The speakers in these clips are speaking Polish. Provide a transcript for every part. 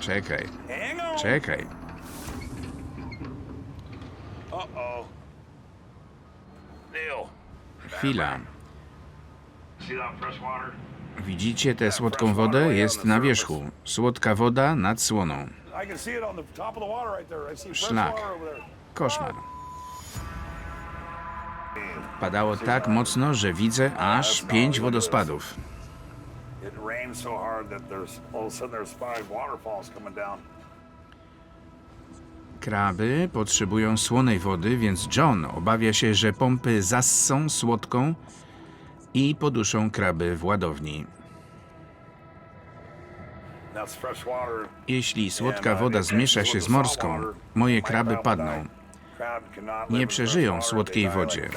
Czekaj, czekaj. Chwila. Widzicie tę słodką wodę? Jest na wierzchu. Słodka woda nad słoną. Szlak. Koszmar. Padało tak mocno, że widzę aż pięć wodospadów. It rained so hard that there's all of a sudden there's five waterfalls coming down. Kraby potrzebują słonej wody, więc John obawia się, że pompy zassą słodką i poduszą kraby w ładowni. Jeśli słodka woda zmiesza się z morską, moje kraby padną. Nie przeżyją w słodkiej wodzie.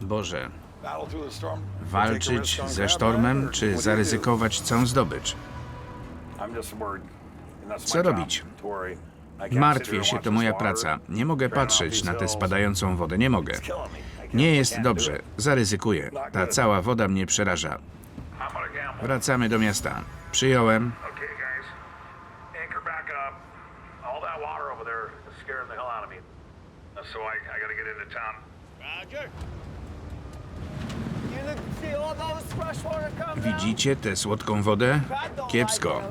Boże, the storm. walczyć ze sztormem, czy zaryzykować całą zdobycz? Co robić? Martwię się, to moja praca. Nie mogę patrzeć na tę spadającą wodę, nie mogę. Nie jest dobrze, zaryzykuję. Ta cała woda mnie przeraża. Wracamy do miasta. Przyjąłem. So I, I gotta get into town. Widzicie tę słodką wodę? Kiepsko.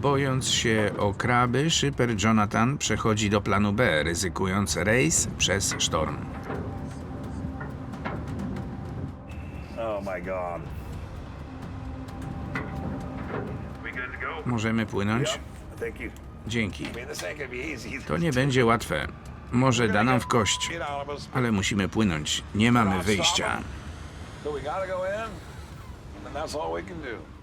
Bojąc się o kraby, szyper Jonathan przechodzi do planu B, ryzykując rejs przez sztorm. Oh my god. Możemy płynąć? Dzięki. To nie będzie łatwe. Może da nam w kość, ale musimy płynąć. Nie mamy wyjścia. So we gotta go in, and that's all we can do.